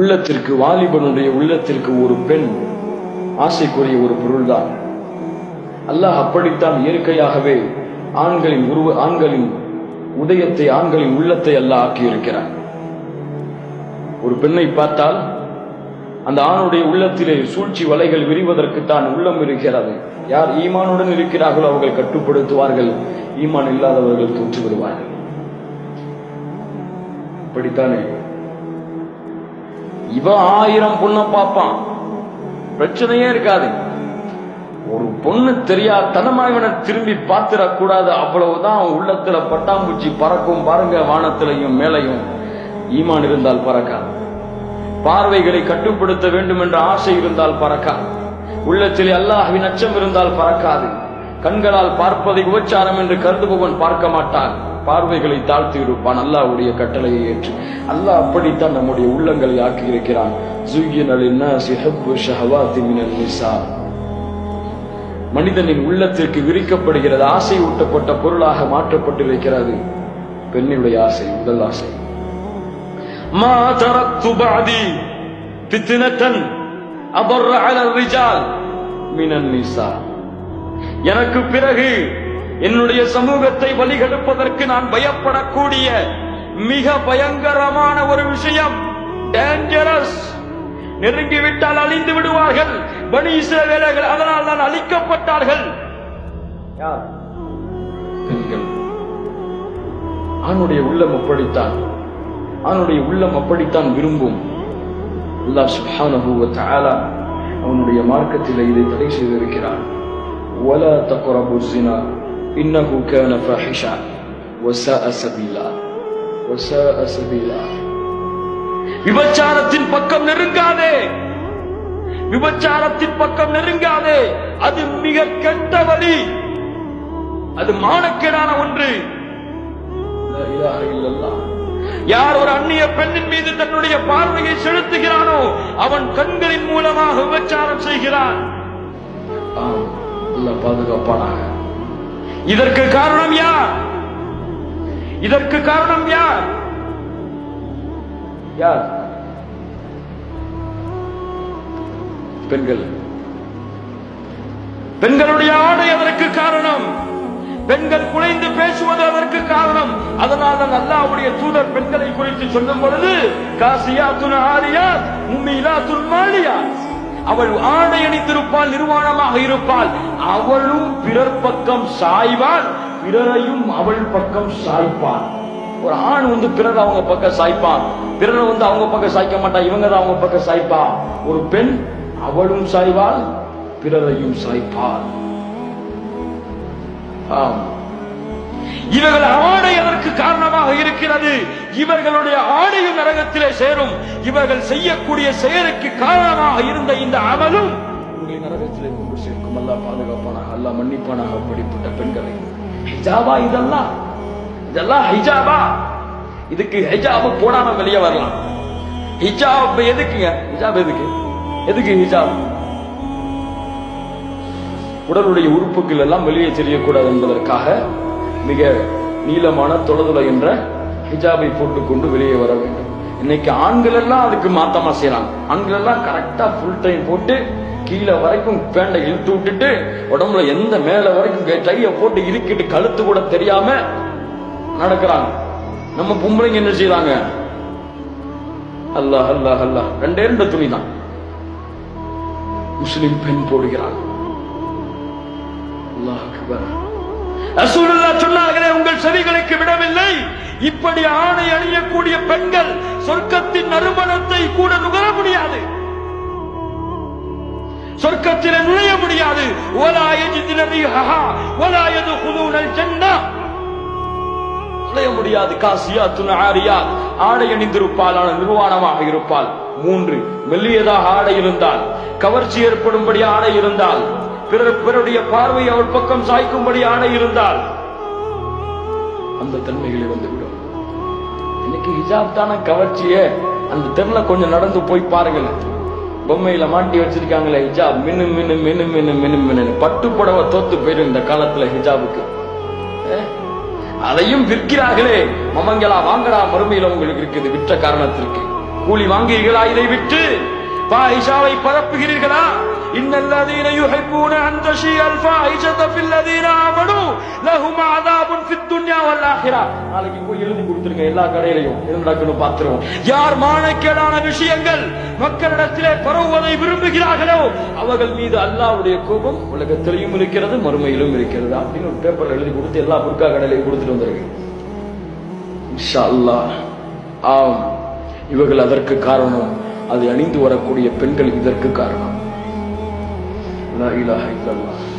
உள்ளத்திற்கு வாலிபனுடைய உள்ளத்திற்கு ஒரு பெண் ஆசைக்குரிய ஒரு பொருள்தான். அல்லாஹ் அப்படித்தான் இயற்கையாகவே ஆண்களின் உருவ ஆண்களின் உதயத்தை ஆண்களின் உள்ளத்தை அல்லாஹ் ஆக்கியிருக்கிறார் ஒரு பெண்ணை பார்த்தால் அந்த ஆணுடைய உள்ளத்திலே சூழ்ச்சி வலைகள் விரிவதற்கு தான் உள்ளம் இருக்கிறது. யார் ஈமானுடன் இருக்கிறார்களோ அவர்கள் கட்டுப்படுத்துவார்கள். ஈமான் இல்லாதவர்கள் தோற்று விடுவார்கள் இப்படித்தானே இவன் ஆயிரம் பொண்ணை பார்ப்பான். பிரச்சனையே இருக்காது. ஒரு பொண்ணு தெரியாதனமா இவனை திரும்பி பார்த்திடக்கூடாது. அவ்வளவுதான் அவன் உள்ளத்துல பட்டாம்பூச்சி பறக்கும் பாருங்க வானத்திலையும் மேலையும். ஈமான் இருந்தால் பறக்கா பார்வைகளை கட்டுப்படுத்த வேண்டும் என்ற ஆசை இருந்தால் பறக்கா உள்ளத்தில் அல்லாஹின் அச்சம் இருந்தால் பறக்காது. கண்களால் பார்ப்பதை உபச்சாரம் என்று கருதுபவன் பார்க்க மாட்டான். பார்வைகளை தாழ்த்தி இருப்பான். அல்லாவுடைய கட்டளையை ஏற்று. அல்லாஹ் அப்படித்தான் நம்முடைய உள்ளங்களை ஆக்கி இருக்கிறான். மனிதனின் உள்ளத்திற்கு விரிக்கப்படுகிறது. ஆசை ஊட்டப்பட்ட பொருளாக மாற்றப்பட்டிருக்கிறது. பெண்ணினுடைய ஆசை முதல் ஆசை. மா தரத்து பாதி பித்தினத்தன் அபர் அலர் ரிஜால் மினன் நிசா. எனக்கு பிறகு என்னுடைய சமூகத்தை வழிகெடுப்பதற்கு நான் பயப்படக்கூடிய மிக பயங்கரமான ஒரு விஷயம். டேஞ்சரஸ் நெருங்கிவிட்டால் அழிந்து விடுவார்கள். பனி வேலைகள் அதனால் தான் அழிக்கப்பட்டார்கள். ஆணுடைய உள்ளம் அப்படித்தான். ஆணுடைய உள்ளம் அப்படித்தான் விரும்பும். அல்லாஹ் சுப்ஹானஹு தஆலா அவனுடைய மார்க்கத்தில் இதை தடை செய்திருக்கிறான். வலா தக்ரபு ஸினா. إنه كان فاحشا وساء سبيلا وساء سبيلا விபச்சாரத்தின் பக்கம் நெருங்காதே விபச்சாரத்தின் பக்கம் நெருங்காதே அது மிக கெட்ட வழி அது மானக்கேடான ஒன்று லா இலாஹ இல்லல்லாஹ். யார் ஒரு அந்நிய பெண்ணின் மீது தன்னுடைய பார்வையை செலுத்துகிறானோ அவன் கண்களின் மூலமாக விபச்சாரம் செய்கிறான் ஆம், அல்லாஹ் பாதுகாப்பானாக இதற்கு காரணம் யார்? இதற்கு காரணம் யார்? யார்? பெண்கள். பெண்களுடைய ஆடை அதற்கு காரணம். பெண்கள் குலைந்து பேசுவது அதற்கு காரணம். அதனால் தான் அல்லாஹ்வுடைய தூதர் பெண்களை குறித்து சொல்லும் பொழுது ஆரியா ஆரியாத் மும்மிலாத்துன் மாலியாத். அவள் ஆடை அணிந்திருப்பாள் நிர்வாணமாக இருப்பாள். அவளும் பிறர் பக்கம் சாய்வாள் பிறரையும் அவள் பக்கம் சாய்ப்பாள். ஒரு ஆண் வந்து பிறர் அவங்க பக்கம் சாய்ப்பான். பிறரை வந்து அவங்க பக்கம் சாய்க்க மாட்டா இவங்க தான் அவங்க பக்கம் சாய்ப்பா. ஒரு பெண் அவளும் சாய்வாள் பிறரையும் சாய்ப்பாள். ஆம். இவர்கள் ஆடை அதற்கு காரணமாக இவர்களுடைய ஆடையும் நரகத்திலே சேரும். இவர்கள் செய்யக்கூடிய செயலுக்கு காரணமாக இருந்த இந்த அமலும் உங்களை நரகத்திலே கொண்டு சேர்க்கும். அல்லாஹ் பாதுகாப்பானாக அல்லாஹ் மன்னிப்பானாக அப்படிப்பட்ட பெண்களை. ஹிஜாபா இதெல்லாம். இதெல்லாம் ஹிஜாபா. இதுக்கு ஹிஜாப போடாம வெளியே வரலாம். ஹிஜாப் எதுக்குங்க? ஹிஜாப் எதுக்கு? எதுக்கு ஹிஜாப்? உடலுடைய உறுப்புகள் எல்லாம் வெளியே தெரியக்கூடாது என்பதற்காக மிக நீளமான தொழுதுல என்ற ஹிஜாபை போட்டுக்கொண்டு வெளியே வர வேண்டும். இன்னைக்கு ஆண்கள் எல்லாம் அதுக்கு மாத்தமா செய்யறாங்க. ஆண்கள் எல்லாம் கரெக்டா ஃபுல் டைம் போட்டு கீழே வரைக்கும் பேண்டை இழுத்து விட்டுட்டு உடம்புல எந்த மேல வரைக்கும் டைய போட்டு இறுக்கிட்டு கழுத்து கூட தெரியாம நடக்கிறாங்க. நம்ம பொம்பளைங்க என்ன செய்யறாங்க அல்லாஹ் அல்லாஹ் அல்லாஹ். ரெண்டே ரெண்டு துணி தான் முஸ்லிம் பெண் போடுகிறாங்க அல்லாஹ் அக்பர். ரசூலுல்லாஹ் சொன்னார்களே உங்கள் செவிகளுக்கு விடவில்லை. இப்படி ஆணை அணியக்கூடிய பெண்கள் சொர்க்கத்தின் நறுமணத்தை கூட நுகர முடியாது. சொர்க்கத்தில் நுழைய முடியாது. நுழைய முடியாது. காசியா ஆரியாத் ஆடை அணிந்திருப்பாள் ஆனால் நிர்வாணமாக இருப்பாள். மூன்று மெல்லியதாக ஆடை இருந்தால் கவர்ச்சி ஏற்படும்படி ஆடை இருந்தால் பிறர் பிறருடைய பார்வை அவள் பக்கம் சாய்க்கும்படி ஆணை இருந்தால் அந்த தன்மைகளை வந்துவிடும். இன்னைக்கு ஹிஜாப் தானே கவர்ச்சியே அந்த தெருல கொஞ்சம் நடந்து போய் பாருங்கள் பொம்மையில மாட்டி வச்சிருக்காங்களே ஹிஜாப். மின்னு மின்னு மின்னு மின்னு மின்னு மின்னு பட்டு புடவை தோத்து போயிடும் இந்த காலத்துல ஹிஜாபுக்கு. அதையும் விற்கிறார்களே. மமங்களா வாங்கடா மறுமையில உங்களுக்கு இருக்குது. விற்ற காரணத்திற்கு கூலி வாங்குகிறீர்களா இதை விட்டு பாயிஷாவை பரப்புகிறீர்களா? இன்னல்லதீன யுஹிப்பூன அன் தஷிய அல் ஃபாயிஷத ஃபில் ஆமனு லஹும் ஆதா துன்யா நாளைக்கு போய் எழுதி கொடுத்துருங்க எல்லா கடையிலையும். என்ன நடக்கணும் பார்த்துருவோம். யார் மானக்கேடான விஷயங்கள் மக்களிடத்திலே பரவுவதை விரும்புகிறார்களோ அவர்கள் மீது அல்லாவுடைய கோபம் உலகத்திலையும் இருக்கிறது மறுமையிலும் இருக்கிறது. அப்படின்னு ஒரு பேப்பர் எழுதி கொடுத்து எல்லா புர்கா கடையிலையும் கொடுத்துட்டு வந்திருக்கேன் இன்ஷா அல்லாஹ் ஆம். இவர்கள் அதற்கு காரணம். அது அணிந்து வரக்கூடிய பெண்கள் இதற்கு காரணம். இல்லாஹ் இல்லல்லாஹ்.